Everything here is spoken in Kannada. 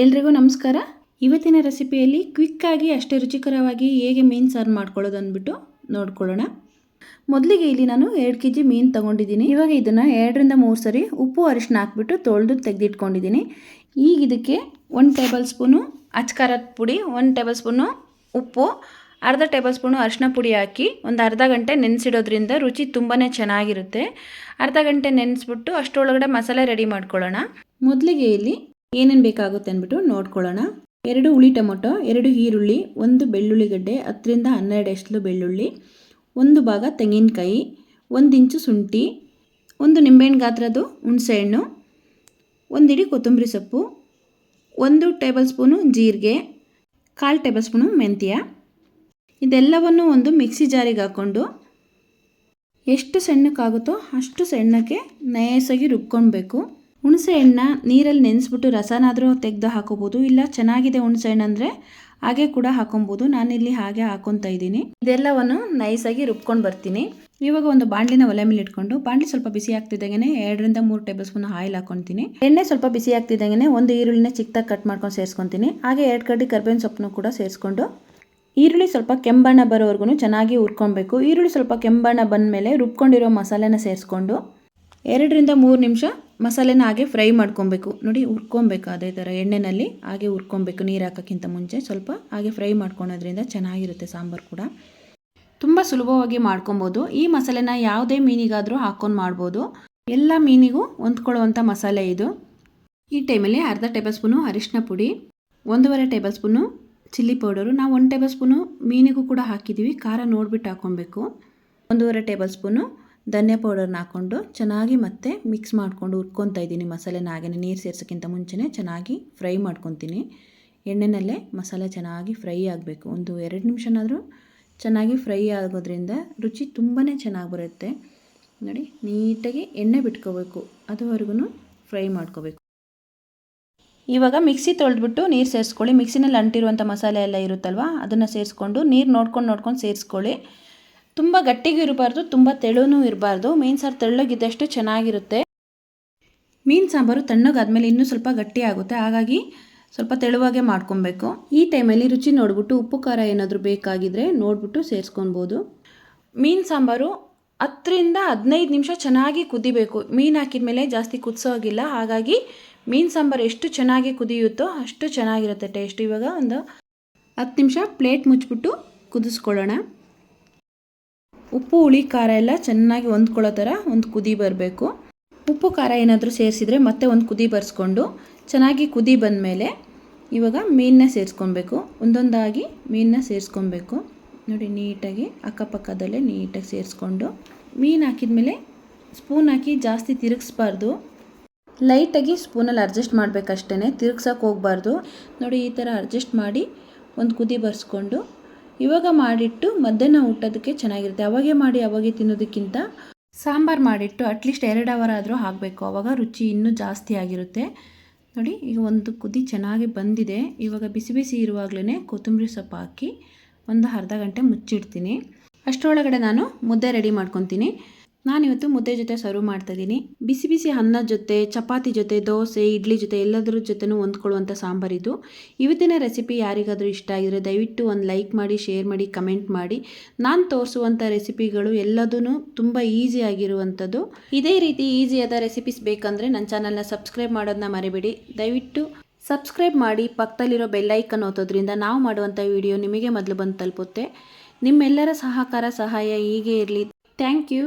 ಎಲ್ರಿಗೂ ನಮಸ್ಕಾರ. ಇವತ್ತಿನ ರೆಸಿಪಿಯಲ್ಲಿ ಕ್ವಿಕ್ಕಾಗಿ ಅಷ್ಟೇ ರುಚಿಕರವಾಗಿ ಹೇಗೆ ಮೀನು ಸಾರು ಮಾಡ್ಕೊಳ್ಳೋದು ಅಂದ್ಬಿಟ್ಟು ನೋಡ್ಕೊಳ್ಳೋಣ. ಮೊದಲಿಗೆ ಇಲ್ಲಿ ನಾನು ಎರಡು ಕೆ ಜಿ ಮೀನು ತೊಗೊಂಡಿದ್ದೀನಿ. ಇವಾಗ ಇದನ್ನು ಎರಡರಿಂದ ಮೂರು ಸರಿ ಉಪ್ಪು ಅರಿಶಿನ ಹಾಕ್ಬಿಟ್ಟು ತೊಳೆದು ತೆಗೆದಿಟ್ಕೊಂಡಿದ್ದೀನಿ. ಈಗ ಇದಕ್ಕೆ ಒಂದು ಟೇಬಲ್ ಸ್ಪೂನು ಅಚ್ಕಾರದ ಪುಡಿ, ಒಂದು ಟೇಬಲ್ ಸ್ಪೂನು ಉಪ್ಪು, ಅರ್ಧ ಟೇಬಲ್ ಸ್ಪೂನು ಅರಿಶಿನ ಪುಡಿ ಹಾಕಿ ಒಂದು ಅರ್ಧ ಗಂಟೆ ನೆನೆಸಿಡೋದ್ರಿಂದ ರುಚಿ ತುಂಬಾ ಚೆನ್ನಾಗಿರುತ್ತೆ. ಅರ್ಧ ಗಂಟೆ ನೆನೆಸ್ಬಿಟ್ಟು ಅಷ್ಟರೊಳಗಡೆ ಮಸಾಲೆ ರೆಡಿ ಮಾಡ್ಕೊಳ್ಳೋಣ. ಮೊದಲಿಗೆ ಇಲ್ಲಿ ಏನೇನು ಬೇಕಾಗುತ್ತೆ ಅಂದ್ಬಿಟ್ಟು ನೋಡ್ಕೊಳ್ಳೋಣ. ಎರಡು ಹುಳಿ ಟೊಮೊಟೊ, ಎರಡು ಈರುಳ್ಳಿ, ಒಂದು ಬೆಳ್ಳುಳ್ಳಿ ಗಡ್ಡೆ ಹತ್ತರಿಂದ ಹನ್ನೆರಡು ಎಷ್ಟು ಬೆಳ್ಳುಳ್ಳಿ, ಒಂದು ಭಾಗ ತೆಂಗಿನಕಾಯಿ, ಒಂದು ಇಂಚು ಶುಂಠಿ, ಒಂದು ನಿಂಬೆಹಣ್ಣು ಗಾತ್ರದ್ದು ಹುಣಸೆಹಣ್ಣು ಒಂದಿಡಿ ಕೊತ್ತಂಬರಿ ಸೊಪ್ಪು, ಒಂದು ಟೇಬಲ್ ಸ್ಪೂನು ಜೀರಿಗೆ, ಕಾಲು ಟೇಬಲ್ ಸ್ಪೂನು ಮೆಂತ್ಯ. ಇದೆಲ್ಲವನ್ನು ಒಂದು ಮಿಕ್ಸಿ ಜಾರಿಗೆ ಹಾಕ್ಕೊಂಡು ಎಷ್ಟು ಸಣ್ಣಕ್ಕಾಗುತ್ತೋ ಅಷ್ಟು ಸಣ್ಣಕ್ಕೆ ನಯಸಾಗಿ ರುಬ್ಕೊಳ್ಬೇಕು. ಹುಣಸೆ ಹಣ್ಣ ನೀರಲ್ಲಿ ನೆನೆಸ್ಬಿಟ್ಟು ರಸನಾದರೂ ತೆಗೆದು ಹಾಕೋಬೋದು, ಇಲ್ಲ ಚೆನ್ನಾಗಿದೆ ಹುಣಸೆ ಹಣ್ಣು ಅಂದರೆ ಹಾಗೆ ಕೂಡ ಹಾಕೊಬೋದು. ನಾನಿಲ್ಲಿ ಹಾಗೆ ಹಾಕೊತಾ ಇದ್ದೀನಿ. ಇದೆಲ್ಲವನ್ನು ನೈಸಾಗಿ ರುಬ್ಕೊಂಡು ಬರ್ತೀನಿ. ಇವಾಗ ಒಂದು ಬಾಣಲಿನ ಒಲೆ ಮೇಲೆ ಇಟ್ಕೊಂಡು ಬಾಣಲಿ ಸ್ವಲ್ಪ ಬಿಸಿ ಆಗ್ತಿದ್ದಂಗೆ ಎರಡರಿಂದ ಮೂರು ಟೇಬಲ್ ಸ್ಪೂನ್ ಆಯಿಲ್ ಹಾಕೊತೀನಿ ಎಣ್ಣೆ ಸ್ವಲ್ಪ ಬಿಸಿ ಆಗ್ತಿದ್ದಾಗೇನೆ ಒಂದು ಈರುಳ್ಳಿನ ಚಿಕ್ಕದಾಗಿ ಕಟ್ ಮಾಡ್ಕೊಂಡು ಸೇರಿಸ್ಕೊತೀನಿ. ಹಾಗೆ ಎರಡು ಕಡ್ಡಿ ಕರ್ಬೇವಿನ ಸೊಪ್ಪನ್ನು ಕೂಡ ಸೇರಿಸ್ಕೊಂಡು, ಈರುಳ್ಳಿ ಸ್ವಲ್ಪ ಕೆಂಬಣ್ಣ ಬರೋವರೆಗೂ ಚೆನ್ನಾಗಿ ಹುರ್ಕೊಬೇಕು ಈರುಳ್ಳಿ ಸ್ವಲ್ಪ ಕೆಂಬಣ್ಣ ಬಂದ ಮೇಲೆ ರುಬ್ಕೊಂಡಿರೋ ಮಸಾಲೆನ ಸೇರಿಸ್ಕೊಂಡು, ಎರಡರಿಂದ ಮೂರು ನಿಮಿಷ ಮಸಾಲೆನ ಹಾಗೆ ಫ್ರೈ ಮಾಡ್ಕೊಬೇಕು. ನೋಡಿ ಹುರ್ಕೊಬೇಕು ಅದೇ ಥರ ಎಣ್ಣೆಯಲ್ಲಿ ಹಾಗೆ ಹುರ್ಕೊಬೇಕು ನೀರು ಹಾಕೋಕ್ಕಿಂತ ಮುಂಚೆ. ಸ್ವಲ್ಪ ಹಾಗೆ ಫ್ರೈ ಮಾಡ್ಕೊಳೋದ್ರಿಂದ ಚೆನ್ನಾಗಿರುತ್ತೆ ಸಾಂಬಾರು ಕೂಡ. ತುಂಬ ಸುಲಭವಾಗಿ ಮಾಡ್ಕೊಬೋದು. ಈ ಮಸಾಲೆನ ಯಾವುದೇ ಮೀನಿಗಾದರೂ ಹಾಕ್ಕೊಂಡು ಮಾಡ್ಬೋದು. ಎಲ್ಲ ಮೀನಿಗೂ ಹೊಂದ್ಕೊಳ್ಳುವಂಥ ಮಸಾಲೆ ಇದು. ಈ ಟೈಮಲ್ಲಿ ಅರ್ಧ ಟೇಬಲ್ ಸ್ಪೂನು ಅರಿಶಿನ ಪುಡಿ, ಒಂದೂವರೆ ಟೇಬಲ್ ಸ್ಪೂನು ಚಿಲ್ಲಿ ಪೌಡರು. ನಾವು ಒಂದು ಟೇಬಲ್ ಸ್ಪೂನು ಮೀನಿಗೂ ಕೂಡ ಹಾಕಿದ್ದೀವಿ ಖಾರ ನೋಡಿಬಿಟ್ಟು ಹಾಕ್ಕೊಬೇಕು. ಒಂದೂವರೆ ಟೇಬಲ್ ಸ್ಪೂನು ಧನಿಯಾ ಪೌಡರ್ನ ಹಾಕ್ಕೊಂಡು ಚೆನ್ನಾಗಿ ಮತ್ತೆ ಮಿಕ್ಸ್ ಮಾಡ್ಕೊಂಡು ಉರ್ಕೊತಾ ಇದ್ದೀನಿ ಮಸಾಲೆನ ಹಾಗೆಯೇ ನೀರು ಸೇರ್ಸೋಕ್ಕಿಂತ ಮುಂಚೆನೇ ಚೆನ್ನಾಗಿ ಫ್ರೈ ಮಾಡ್ಕೊತೀನಿ. ಎಣ್ಣೆನಲ್ಲೇ ಮಸಾಲೆ ಚೆನ್ನಾಗಿ ಫ್ರೈ ಆಗಬೇಕು. ಒಂದು ಎರಡು ನಿಮಿಷನಾದರೂ ಚೆನ್ನಾಗಿ ಫ್ರೈ ಆಗೋದ್ರಿಂದ ರುಚಿ ತುಂಬಾ ಚೆನ್ನಾಗಿ ಬರುತ್ತೆ. ನೋಡಿ, ನೀಟಾಗಿ ಎಣ್ಣೆ ಬಿಟ್ಕೋಬೇಕು. ಅದುವರೆಗೂ ಫ್ರೈ ಮಾಡ್ಕೋಬೇಕು. ಇವಾಗ ಮಿಕ್ಸಿ ತೊಳೆದ್ಬಿಟ್ಟು ನೀರು ಸೇರಿಸ್ಕೊಳ್ಳಿ. ಮಿಕ್ಸಿನಲ್ಲಿ ಅಂಟಿರುವಂಥ ಮಸಾಲೆ ಎಲ್ಲ ಇರುತ್ತಲ್ವ, ಅದನ್ನು ಸೇರಿಸ್ಕೊಂಡು ನೀರು ನೋಡ್ಕೊಂಡು ನೋಡ್ಕೊಂಡು ಸೇರಿಸ್ಕೊಳ್ಳಿ. ತುಂಬ ಗಟ್ಟಿಗೂ ಇರಬಾರ್ದು, ತುಂಬ ತೆಳುನೂ ಇರಬಾರ್ದು. ಮೀನು ಸಾರು ತೆಳ್ಳಗಿದ್ದಷ್ಟು ಚೆನ್ನಾಗಿರುತ್ತೆ. ಮೀನು ಸಾಂಬಾರು ತಣ್ಣಗಾದ್ಮೇಲೆ ಇನ್ನೂ ಸ್ವಲ್ಪ ಗಟ್ಟಿ ಆಗುತ್ತೆ. ಹಾಗಾಗಿ ಸ್ವಲ್ಪ ತೆಳುವಾಗೆ ಮಾಡ್ಕೊಬೇಕು. ಈ ಟೈಮಲ್ಲಿ ರುಚಿ ನೋಡ್ಬಿಟ್ಟು ಉಪ್ಪು, ಖಾರ ಏನಾದರೂ ಬೇಕಾಗಿದ್ದರೆ ನೋಡಿಬಿಟ್ಟು ಸೇರಿಸ್ಕೊಬೋದು ಮೀನು ಸಾಂಬಾರು ಹತ್ತರಿಂದ ಹದಿನೈದು ನಿಮಿಷ ಚೆನ್ನಾಗಿ ಕುದಿಬೇಕು. ಮೀನು ಹಾಕಿದ ಮೇಲೆ ಜಾಸ್ತಿ ಕುದಿಸೋಗಿಲ್ಲ ಹಾಗಾಗಿ ಮೀನು ಸಾಂಬಾರು ಎಷ್ಟು ಚೆನ್ನಾಗಿ ಕುದಿಯುತ್ತೋ ಅಷ್ಟು ಚೆನ್ನಾಗಿರುತ್ತೆ ಟೇಸ್ಟ್. ಇವಾಗ ಒಂದು ಹತ್ತು ನಿಮಿಷ ಪ್ಲೇಟ್ ಮುಚ್ಚಿಬಿಟ್ಟು ಕುದಿಸ್ಕೊಳ್ಳೋಣ. ಉಪ್ಪು, ಹುಳಿ, ಖಾರ ಎಲ್ಲ ಚೆನ್ನಾಗಿ ಹೊಂದ್ಕೊಳ್ಳೋ ಥರ ಒಂದು ಕುದಿ ಬರಬೇಕು. ಉಪ್ಪು, ಖಾರ ಏನಾದರೂ ಸೇರಿಸಿದ್ರೆ ಮತ್ತೆ ಒಂದು ಕುದಿ ಬರೆಸ್ಕೊಂಡು ಚೆನ್ನಾಗಿ ಕುದಿ ಬಂದಮೇಲೆ ಇವಾಗ ಮೀನನ್ನ ಸೇರಿಸ್ಕೊಬೇಕು ಒಂದೊಂದಾಗಿ ಮೀನನ್ನ ಸೇರಿಸ್ಕೊಬೇಕು ನೋಡಿ ನೀಟಾಗಿ ಅಕ್ಕಪಕ್ಕದಲ್ಲೇ ನೀಟಾಗಿ ಸೇರಿಸ್ಕೊಂಡು ಮೀನು ಹಾಕಿದ್ಮೇಲೆ ಸ್ಪೂನ್ ಹಾಕಿ ಜಾಸ್ತಿ ತಿರುಗಿಸ್ಬಾರ್ದು. ಲೈಟಾಗಿ ಸ್ಪೂನಲ್ಲಿ ಅಡ್ಜಸ್ಟ್ ಮಾಡಬೇಕಷ್ಟೇ ತಿರುಗ್ಸೋಕೆ ಹೋಗಬಾರ್ದು. ನೋಡಿ ಈ ಥರ ಅಡ್ಜಸ್ಟ್ ಮಾಡಿ ಒಂದು ಕುದಿ ಬರ್ಸ್ಕೊಂಡು ಇವಾಗ ಮಾಡಿಟ್ಟು ಮಧ್ಯಾಹ್ನ ಊಟದಕ್ಕೆ ಚೆನ್ನಾಗಿರುತ್ತೆ. ಅವಾಗೆ ಮಾಡಿ, ಅವಾಗೆ ತಿನ್ನೋದಕ್ಕಿಂತ ಸಾಂಬಾರು ಮಾಡಿಟ್ಟು ಅಟ್ಲೀಸ್ಟ್ ಎರಡು ಅವರ್ ಆದರೂ ಹಾಕಬೇಕು. ಆವಾಗ ರುಚಿ ಇನ್ನೂ ಜಾಸ್ತಿ ಆಗಿರುತ್ತೆ. ನೋಡಿ, ಈಗ ಒಂದು ಕುದಿ ಚೆನ್ನಾಗಿ ಬಂದಿದೆ. ಇವಾಗ ಬಿಸಿ ಬಿಸಿ ಇರುವಾಗಲೇ ಕೊತ್ತಂಬರಿ ಸೊಪ್ಪು ಹಾಕಿ ಒಂದು ಅರ್ಧ ಗಂಟೆ ಮುಚ್ಚಿಡ್ತೀನಿ. ಅಷ್ಟರೊಳಗಡೆ ನಾನು ಮುದ್ದೆ ರೆಡಿ ಮಾಡ್ಕೊತೀನಿ. ನಾನಿವತ್ತು ಮುದ್ದೆ ಜೊತೆ ಸರ್ವ್ ಮಾಡ್ತಾಯಿದ್ದೀನಿ. ಬಿಸಿ ಬಿಸಿ ಅನ್ನ ಜೊತೆ, ಚಪಾತಿ ಜೊತೆ, ದೋಸೆ, ಇಡ್ಲಿ ಜೊತೆ ಎಲ್ಲದರ ಜೊತೆನೂ ಹೊಂದ್ಕೊಳ್ಳುವಂಥ ಸಾಂಬಾರಿದು ಇವತ್ತಿನ ರೆಸಿಪಿ ಯಾರಿಗಾದರೂ ಇಷ್ಟ ಆಗಿದ್ರೆ ದಯವಿಟ್ಟು ಒಂದು ಲೈಕ್ ಮಾಡಿ ಶೇರ್ ಮಾಡಿ ಕಮೆಂಟ್ ಮಾಡಿ. ನಾನು ತೋರಿಸುವಂಥ ರೆಸಿಪಿಗಳು ಎಲ್ಲದೂ ತುಂಬ ಈಸಿ ಆಗಿರುವಂಥದ್ದು. ಇದೇ ರೀತಿ ಈಸಿಯಾದ ರೆಸಿಪೀಸ್ ಬೇಕಂದರೆ ನನ್ನ ಚಾನಲ್ನ ಸಬ್ಸ್ಕ್ರೈಬ್ ಮಾಡೋದನ್ನ ಮರಿಬೇಡಿ. ದಯವಿಟ್ಟು ಸಬ್ಸ್ಕ್ರೈಬ್ ಮಾಡಿ, ಪಕ್ಕದಲ್ಲಿರೋ ಬೆಲ್ಲೈಕನ್ ಓದೋದ್ರಿಂದ ನಾವು ಮಾಡುವಂಥ ವಿಡಿಯೋ ನಿಮಗೆ ಮೊದಲು ಬಂದು ತಲುಪುತ್ತೆ. ನಿಮ್ಮೆಲ್ಲರ ಸಹಕಾರ, ಸಹಾಯ ಹೀಗೆ ಇರಲಿ. Thank you